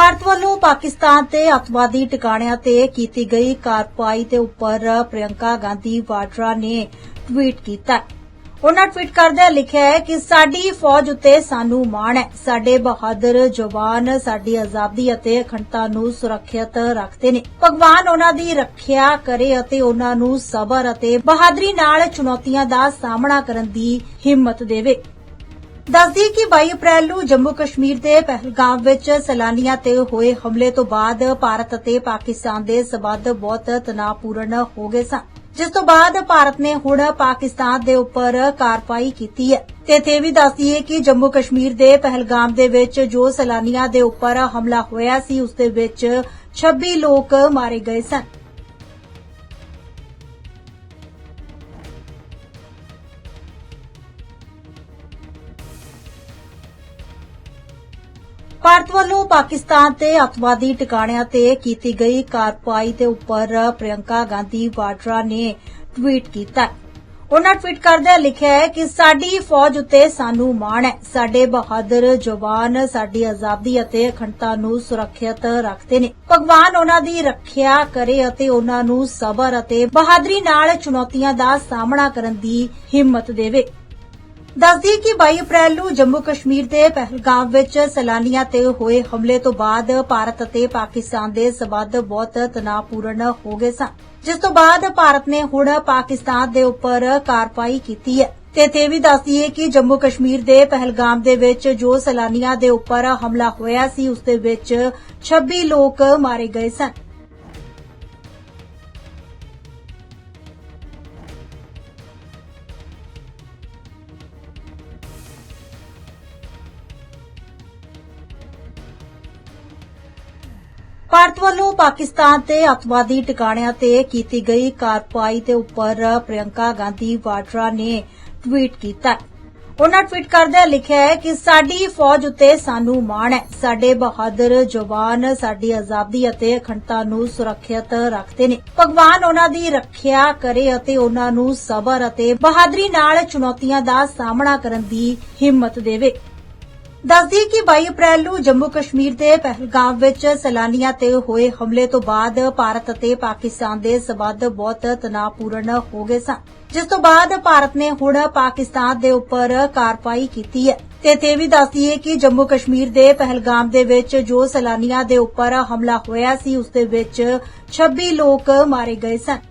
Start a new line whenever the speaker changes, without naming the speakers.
ਭਾਰਤ ਵੱਲੋਂ ਪਾਕਿਸਤਾਨ ਤੇ ਅੱਤਵਾਦੀ ਟਿਕਾਣਿਆਂ ਤੇ ਕੀਤੀ ਗਈ ਕਾਰਵਾਈ ਦੇ ਉੱਪਰ ਪ੍ਰਿਯੰਕਾ ਗਾਂਧੀ ਵਾਡਰਾ ਨੇ ਟਵੀਟ ਕੀਤਾ ਹੈ। ਉਹਨਾਂ ਟਵੀਟ ਕਰਦਿਆਂ ਲਿਖਿਆ ਹੈ ਕਿ ਸਾਡੀ ਫੌਜ ਉੱਤੇ ਸਾਨੂੰ ਮਾਣ ਹੈ। ਸਾਡੇ ਬਹਾਦਰ ਜਵਾਨ ਸਾਡੀ ਆਜ਼ਾਦੀ ਅਤੇ ਅਖੰਡਤਾ ਨੂੰ ਸੁਰੱਖਿਅਤ ਰੱਖਦੇ ਨੇ। ਭਗਵਾਨ ਉਹਨਾਂ ਦੀ ਰੱਖਿਆ ਕਰੇ ਅਤੇ ਉਹਨਾਂ ਨੂੰ ਸਬਰ ਅਤੇ ਬਹਾਦਰੀ ਨਾਲ ਚੁਣੌਤੀਆਂ ਦਾ ਸਾਹਮਣਾ ਕਰਨ ਦੀ ਹਿੰਮਤ ਦੇਵੇ। ਦੱਸਦੀ ਕਿ 22 ਅਪ੍ਰੈਲ ਨੂੰ ਜੰਮੂ ਕਸ਼ਮੀਰ ਦੇ ਪਹਿਲਗਾਮ ਵਿੱਚ ਸੈਲਾਨੀਆਂ ਤੇ ਹੋਏ ਹਮਲੇ ਤੋਂ ਬਾਅਦ ਭਾਰਤ ਅਤੇ ਪਾਕਿਸਤਾਨ ਦੇ ਸਬੰਧ ਬਹੁਤ ਤਣਾਅਪੂਰਨ ਹੋ ਗਏ ਸਨ। ਜਿਸ ਤੋਂ ਬਾਅਦ ਭਾਰਤ ਨੇ ਹੁਣ ਪਾਕਿਸਤਾਨ ਦੇ ਉੱਪਰ ਕਾਰਵਾਈ ਕੀਤੀ ਹੈ। ਤੇ ਇੱਥੇ ਵੀ ਦੱਸਦੀ ਹੈ ਕਿ ਜੰਮੂ ਕਸ਼ਮੀਰ ਦੇ ਪਹਿਲਗਾਮ ਦੇ ਵਿੱਚ ਜੋ ਸੈਲਾਨੀਆਂ ਦੇ ਉੱਪਰ ਹਮਲਾ ਹੋਇਆ ਸੀ, ਉਸ ਦੇ ਵਿੱਚ 26 ਲੋਕ ਮਾਰੇ ਗਏ ਸਨ। ਭਾਰਤ ਵੱਲੋਂ ਪਾਕਿਸਤਾਨ ਤੇ ਅੱਤਵਾਦੀ ਟਿਕਾਣਿਆਂ ਤੇ ਕੀਤੀ ਗਈ ਕਾਰਵਾਈ ਦੇ ਉੱਪਰ ਪ੍ਰਿਯੰਕਾ ਗਾਂਧੀ ਵਾਡਰਾ ਨੇ ਟਵੀਟ ਕੀਤਾ ਹੈ। ਉਹਨਾਂ ਟਵੀਟ ਕਰਦਿਆਂ ਲਿਖਿਆ ਹੈ ਕਿ ਸਾਡੀ ਫੌਜ ਉੱਤੇ ਸਾਨੂੰ ਮਾਣ ਹੈ। ਸਾਡੇ ਬਹਾਦਰ ਜਵਾਨ ਸਾਡੀ ਆਜ਼ਾਦੀ ਅਤੇ ਅਖੰਡਤਾ ਨੂੰ ਸੁਰੱਖਿਅਤ ਰੱਖਦੇ ਨੇ। ਭਗਵਾਨ ਉਹਨਾਂ ਦੀ ਰੱਖਿਆ ਕਰੇ ਅਤੇ ਉਹਨਾਂ ਨੂੰ ਸਬਰ ਅਤੇ ਬਹਾਦਰੀ ਨਾਲ ਚੁਣੌਤੀਆਂ ਦਾ ਸਾਹਮਣਾ ਕਰਨ ਦੀ ਹਿੰਮਤ ਦੇਵੇ। ਦੱਸਦੀ ਕਿ 22 ਅਪ੍ਰੈਲ ਨੂੰ ਜੰਮੂ ਕਸ਼ਮੀਰ ਦੇ ਪਹਿਲਗਾਮ ਵਿੱਚ ਸੈਲਾਨੀਆਂ ਤੇ ਹੋਏ ਹਮਲੇ ਤੋਂ ਬਾਅਦ ਭਾਰਤ ਅਤੇ ਪਾਕਿਸਤਾਨ ਦੇ ਸਬੰਧ ਬਹੁਤ ਤਣਾਅਪੂਰਨ ਹੋ ਗਏ ਸਨ। ਜਿਸ ਤੋਂ ਬਾਅਦ ਭਾਰਤ ਨੇ ਹੁਣ ਪਾਕਿਸਤਾਨ ਦੇ ਉੱਪਰ ਕਾਰਵਾਈ ਕੀਤੀ ਹੈ। ਤੇ ਇੱਥੇ ਵੀ ਦੱਸਦੀ ਹੈ ਕਿ ਜੰਮੂ ਕਸ਼ਮੀਰ ਦੇ ਪਹਿਲਗਾਮ ਦੇ ਵਿੱਚ ਜੋ ਸੈਲਾਨੀਆਂ ਦੇ ਉੱਪਰ ਹਮਲਾ ਹੋਇਆ ਸੀ, ਉਸ ਦੇ ਵਿੱਚ 26 ਲੋਕ ਮਾਰੇ ਗਏ ਸਨ। ਭਾਰਤ ਵੱਲੋਂ ਪਾਕਿਸਤਾਨ ਤੇ ਅੱਤਵਾਦੀ ਟਿਕਾਣਿਆਂ ਤੇ ਕੀਤੀ ਗਈ ਕਾਰਵਾਈ ਦੇ ਉੱਪਰ ਪ੍ਰਿਯੰਕਾ ਗਾਂਧੀ ਵਾਡਰਾ ਨੇ ਟਵੀਟ ਕੀਤਾ। ਹੈ। ਉਹਨਾਂ ਟਵੀਟ ਕਰਦਿਆਂ ਲਿਖਿਆ ਹੈ ਕਿ ਸਾਡੀ ਫੌਜ ਉੱਤੇ ਸਾਨੂੰ ਮਾਣ ਹੈ। ਸਾਡੇ ਬਹਾਦਰ ਜਵਾਨ ਸਾਡੀ ਆਜ਼ਾਦੀ ਅਤੇ ਅਖੰਡਤਾ ਨੂੰ ਸੁਰੱਖਿਅਤ ਰੱਖਦੇ ਨੇ। ਭਗਵਾਨ ਉਹਨਾਂ ਦੀ ਰੱਖਿਆ ਕਰੇ ਅਤੇ ਉਹਨਾਂ ਨੂੰ ਸਬਰ ਅਤੇ ਬਹਾਦਰੀ ਨਾਲ ਚੁਣੌਤੀਆਂ ਦਾ ਸਾਹਮਣਾ ਕਰਨ ਦੀ ਹਿੰਮਤ ਦੇਵੇ। ਦੱਸਦੀ ਕਿ 22 ਅਪ੍ਰੈਲ ਨੂੰ ਜੰਮੂ ਕਸ਼ਮੀਰ ਦੇ ਪਹਿਲਗਾਮ ਵਿੱਚ ਸੈਲਾਨੀਆਂ ਤੇ ਹੋਏ ਹਮਲੇ ਤੋਂ ਬਾਅਦ ਭਾਰਤ ਅਤੇ ਪਾਕਿਸਤਾਨ ਦੇ ਸਬੰਧ ਬਹੁਤ ਤਣਾਅਪੂਰਨ ਹੋ ਗਏ ਸਨ। ਜਿਸ ਤੋਂ ਬਾਅਦ ਭਾਰਤ ਨੇ ਹੁਣ ਪਾਕਿਸਤਾਨ ਦੇ ਉੱਪਰ ਕਾਰਵਾਈ ਕੀਤੀ ਹੈ। ਤੇ ਇੱਥੇ ਵੀ ਦੱਸਦੀ ਹੈ ਕਿ ਜੰਮੂ ਕਸ਼ਮੀਰ ਦੇ ਪਹਿਲਗਾਮ ਦੇ ਵਿੱਚ ਜੋ ਸੈਲਾਨੀਆਂ ਦੇ ਉੱਪਰ ਹਮਲਾ ਹੋਇਆ ਸੀ, ਉਸ ਦੇ ਵਿੱਚ 26 ਲੋਕ ਮਾਰੇ ਗਏ ਸਨ।